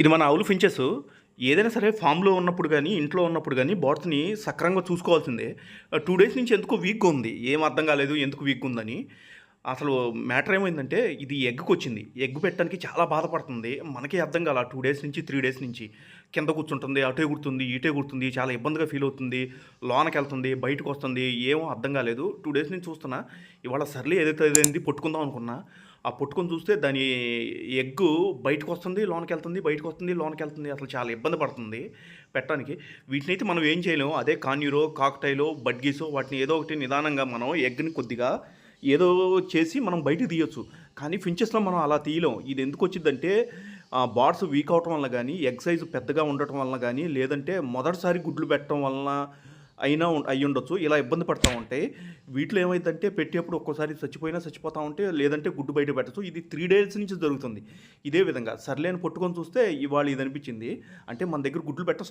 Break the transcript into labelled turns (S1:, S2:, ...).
S1: ఇది మన ఆవులు ఫించెస్ ఏదైనా సరే ఫామ్లో ఉన్నప్పుడు కానీ ఇంట్లో ఉన్నప్పుడు కానీ బాట్స్ని సక్రంగా చూసుకోవాల్సిందే. టూ డేస్ నుంచి ఎందుకో వీక్గా ఉంది. ఏం అర్థం కాలేదు ఎందుకు వీక్గా ఉందని. అసలు మ్యాటర్ ఏమైందంటే ఇది ఎగ్కి వచ్చింది. ఎగ్ పెట్టడానికి చాలా బాధపడుతుంది. మనకే అర్థం కాల టూ డేస్ నుంచి త్రీ డేస్ నుంచి. కింద కూర్చుంటుంది అటే కుడుతుంది ఇటే గుర్తుంది చాలా ఇబ్బందిగా ఫీల్ అవుతుంది. లోనకి వెళ్తుంది బయటకు వస్తుంది ఏమో అర్థం కాలేదు. టూ డేస్ నుంచి చూస్తున్నా ఇవాళ సర్లే ఏదైతే ఏదైంది పట్టుకుందాం అనుకున్నా. ఆ పుట్టుకొని చూస్తే దాని ఎగ్గు బయటకు వస్తుంది లోనికి వెళ్తుంది బయటకు వస్తుంది లోనకి వెళ్తుంది అసలు చాలా ఇబ్బంది పడుతుంది పెట్టడానికి. వీటిని అయితే మనం ఏం చేయలేము. అదే కాన్యూరో కాక్టైలో బడ్గీసో వాటిని ఏదో ఒకటి నిదానంగా మనం ఎగ్ని కొద్దిగా ఏదో చేసి మనం బయటకు తీయొచ్చు. కానీ ఫించెస్లో మనం అలా తీయలేం ఇది ఎందుకు వచ్చిందంటే బాడ్స్ వీక్ అవటం వల్ల కానీ ఎగ్ సైజు పెద్దగా ఉండటం వలన కానీ లేదంటే మొదటిసారి గుడ్లు పెట్టడం వలన అయినా అయి ఉండొచ్చు. ఇలా ఇబ్బంది పడతా ఉంటే వీటిలో ఏమైందంటే పెట్టేప్పుడు ఒక్కోసారి చచ్చిపోయినా చచ్చిపోతా ఉంటే లేదంటే గుడ్డు బయట పెట్టచ్చు. ఇది త్రీ డేస్ నుంచి జరుగుతుంది. ఇదే విధంగా సర్లేని పట్టుకొని చూస్తే ఇవాళ ఇది అనిపించింది. అంటే మన దగ్గర గుడ్లు పెట్ట